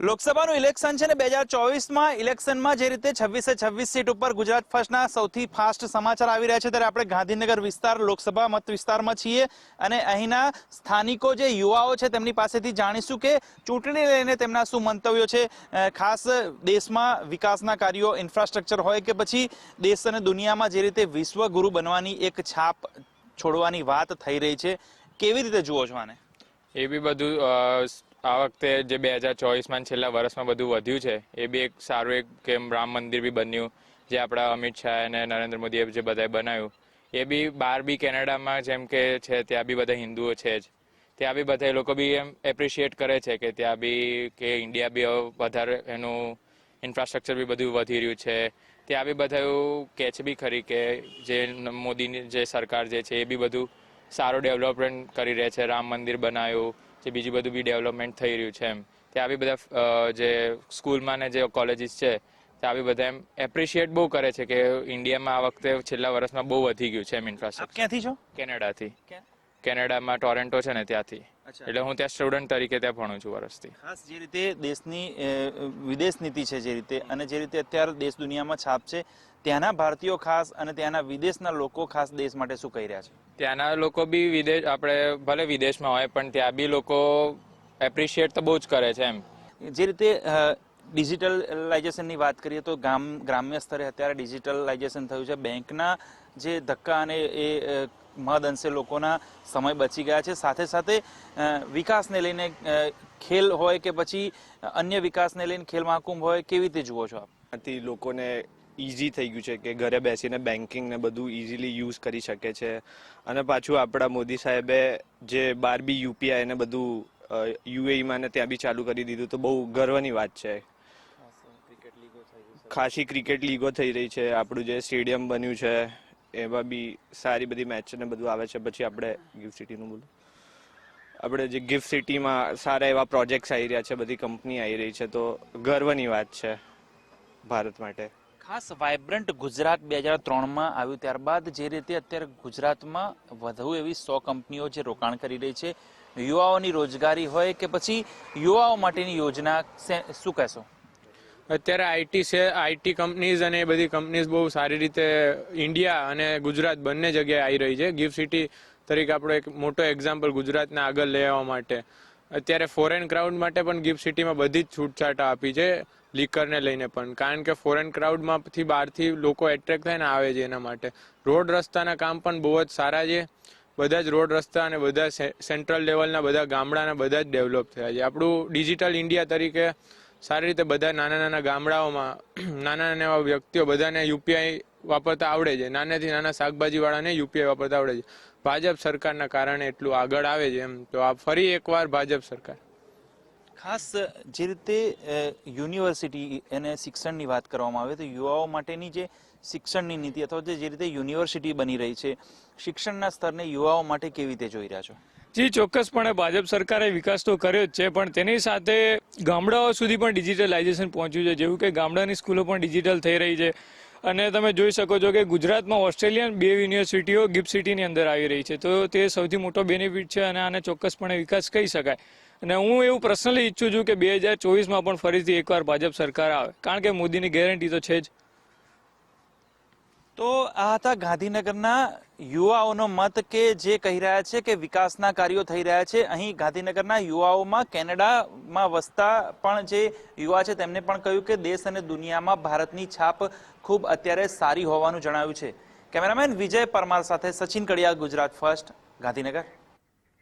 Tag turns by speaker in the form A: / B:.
A: લોકસભાનું election છે ને બે હજાર ચોવીસમાં ઇલેક્શનમાં જે રીતે છવ્વીસે છવ્વીસ સીટ ઉપર ગુજરાત ફર્સ્ટના સૌથી ફાસ્ટ સમાચાર આવી રહ્યા છે, ત્યારે આપણે ગાંધીનગર વિસ્તાર લોકસભા મત વિસ્તારમાં છીએ અને અહીંના સ્થાનિકો જે યુવાઓ છે તેમની પાસેથી જાણીશું કે ચૂંટણી લઈને તેમના શું મંતવ્યો છે. ખાસ દેશમાં વિકાસના કાર્યો, ઇન્ફ્રાસ્ટ્રક્ચર હોય કે પછી દેશ અને દુનિયામાં જે રીતે વિશ્વગુરુ બનવાની એક છાપ છોડવાની વાત થઈ રહી છે. કેવી રીતે જુઓ છો આને?
B: એ બી બધું આ વખતે જે બે હજાર ચોવીસમાં છેલ્લા વર્ષમાં બધું વધ્યું છે, એ બી એક સારું એક કે રામ મંદિર બી બન્યું, જે આપણા અમિત શાહ અને નરેન્દ્ર મોદીએ જે બધાએ બનાવ્યું, એ બી બહાર બી કેનેડામાં જેમ કે છે, ત્યાં બી બધા હિન્દુઓ છે જ. ત્યાં બી બધા લોકો બી એમ એપ્રિશિએટ કરે છે કે ત્યાં બી કે ઇન્ડિયા બી વધારે એનું ઇન્ફ્રાસ્ટ્રક્ચર બી બધું વધી રહ્યું છે. ત્યાં બી બધા એવું કહે બી ખરી કે જે મોદીની જે સરકાર જે છે, એ બી બધું સારું ડેવલપમેન્ટ કરી રહે છે. રામ મંદિર બનાવ્યું જે બીજું બધું બી ડેવલપમેન્ટ થઈ રહ્યું છે એમ. ત્યાં આવી બધા જે સ્કૂલમાં ને જે કોલેજીસ છે ત્યાં આવી બધા એમ એપ્રિશિએટ બહુ કરે છે કે ઇન્ડિયામાં આ વખતે છેલ્લા વર્ષમાં બહુ વધી ગયું છે એમ ઇન્ફ્રાસ્ટ્રક્ચર
A: ક્યાંથી છો?
B: કેનેડાથી? કેનેડામાં ટોરેન્ટો છે ને ત્યાંથી. એટલે હું ત્યાં સ્ટુડન્ટ તરીકે ત્યાં ભણું છું વર્ષથી.
A: ખાસ જે રીતે દેશની વિદેશ નીતિ છે જે રીતે અને જે રીતે અત્યારે દેશ દુનિયામાં છાપ છે ત્યાંના ભારતીયો ખાસ અને ત્યાંના વિદેશના લોકો ખાસ દેશ માટે શું કહી રહ્યા છે?
B: ત્યાંના લોકો બી વિદેશ આપણે ભલે વિદેશમાં હોય પણ ત્યાં બી લોકો એપ્રિશિએટ તો બહુ જ કરે છે એમ.
A: જે રીતે ડિજિટલાઇઝેશનની વાત કરીએ તો ગામ ગ્રામ્ય સ્તરે અત્યારે ડિજિટલાઇઝેશન થયું છે. બેંકના જે ધક્કા અને એ મહદ અંશે લોકોના સમય બચી ગયા છે. સાથે સાથે વિકાસને લઈને ખેલ હોય કે પછી અન્ય વિકાસને લઈને ખેલ મહાકુંભ હોય કેવી રીતે જુઓ છો આપ?
C: લોકોને ઇઝી થઈ ગયું છે કે ઘરે બેસીને બેન્કિંગ ને બધું ઇઝીલી યુઝ કરી શકે છે. અને પાછું આપણા મોદી સાહેબે જે બાર બી યુપીઆઈ ને બધું યુએઈમાં ને ત્યાં બી ચાલુ કરી દીધું તો બહુ ગર્વની વાત છે. ખાસી ક્રિકેટ લીગો થઈ રહી છે. આપણું જે સ્ટેડિયમ બન્યું છે. એમાં બી સારી બધી મેચ ને બધું આવે છે. પછી આપણે ગિફ્ટ સિટીનું બોલું. આપણે જે ગિફ્ટ સિટીમાં સારા એવા પ્રોજેક્ટ્સ આવી રહ્યા છે, બધી કંપની આવી રહી છે, તો ગર્વની વાત છે ભારત માટે.
A: ખાસ વાઇબ્રન્ટ ગુજરાત બે હજાર ત્રણમાં આવ્યું ત્યારબાદ જે રીતે અત્યારે ગુજરાતમાં વધુ એવી સો કંપનીઓ જે રોકાણ કરી રહી છે. યુવાઓની રોજગારી હોય કે પછી યુવાઓ માટેની યોજના શે- કહેશો?
D: અત્યારે આઈટી છે આઈટી કંપનીઝ અને એ બધી કંપનીઝ બહુ સારી રીતે ઇન્ડિયા અને ગુજરાત બંને જગ્યાએ આવી રહી છે. ગિફ્ટ સિટી તરીકે આપણો એક મોટો એક્ઝામ્પલ ગુજરાતને આગળ લઈ આવવા માટે. અત્યારે ફોરેન ક્રાઉડ માટે પણ ગિફ્ટ સિટીમાં બધી જ છૂટછાટ આપી છે લીકરને લઈને પણ. કારણ કે ફોરેન ક્રાઉડમાંથી બહારથી લોકો એટ્રેક્ટ થઈને આવે છે એના માટે. રોડ રસ્તાના કામ પણ બહુ જ સારા છે. બધા જ રોડ રસ્તા અને બધા સેન્ટ્રલ લેવલના બધા ગામડાના બધા જ ડેવલપ થયા છે. આપણું ડિજિટલ ઇન્ડિયા તરીકે સારી રીતે બધા નાના નાના ગામડાઓમાં, નાના નાના એવા વ્યક્તિઓ બધાને યુપીઆઈ વાપરતા આવડે છે. નાનાથી નાના શાકભાજીવાળાને યુપીઆઈ વાપરતા આવડે છે. ભાજપ સરકારના કારણે એટલું આગળ આવે છે એમ. તો આ ફરી એકવાર ભાજપ સરકાર.
A: ખાસ જે રીતે યુનિવર્સિટી અને શિક્ષણની વાત કરવામાં આવે, તો યુવાઓ માટેની જે શિક્ષણની નીતિ અથવા જે રીતે યુનિવર્સિટી બની રહી છે, શિક્ષણના સ્તરને યુવાઓ માટે કેવી રીતે જોઈ રહ્યા છો?
E: જી, ચોક્કસપણે ભાજપ સરકારે વિકાસ તો કર્યો જ છે, પણ તેની સાથે ગામડાઓ સુધી પણ ડિજિટલાઇઝેશન પહોંચ્યું છે, જેવું કે ગામડાની સ્કૂલો પણ ડિજિટલ થઈ રહી છે. અને તમે જોઈ શકો છો કે ગુજરાતમાં ઓસ્ટ્રેલિયન બે યુનિવર્સિટીઓ ગિફ્ટ સિટીની અંદર આવી રહી છે. તો તે સૌથી મોટો બેનિફિટ છે અને આને ચોક્કસપણે વિકાસ કહી શકાય. અને હું એવું પર્સનલી ઈચ્છું છું કે બે હજાર ચોવીસમાં પણ ફરીથી એકવાર ભાજપ સરકાર આવે. કારણ કે મોદીની ગેરંટી તો છે જ.
A: તો આ હતા ગાંધીનગરના યુવાઓનો મત કે જે કહી રહ્યા છે કે વિકાસના કાર્યો થઈ રહ્યા છે. અહીં ગાંધીનગરના યુવાઓમાં કેનેડામાં વસતા પણ જે યુવા છે, તેમને પણ કહ્યું કે દેશ અને દુનિયામાં ભારતની છાપ ખૂબ અત્યારે સારી હોવાનું જણાવ્યું છે. કેમેરામેન વિજય પરમાર સાથે સચિન કડિયા, ગુજરાત ફર્સ્ટ, ગાંધીનગર.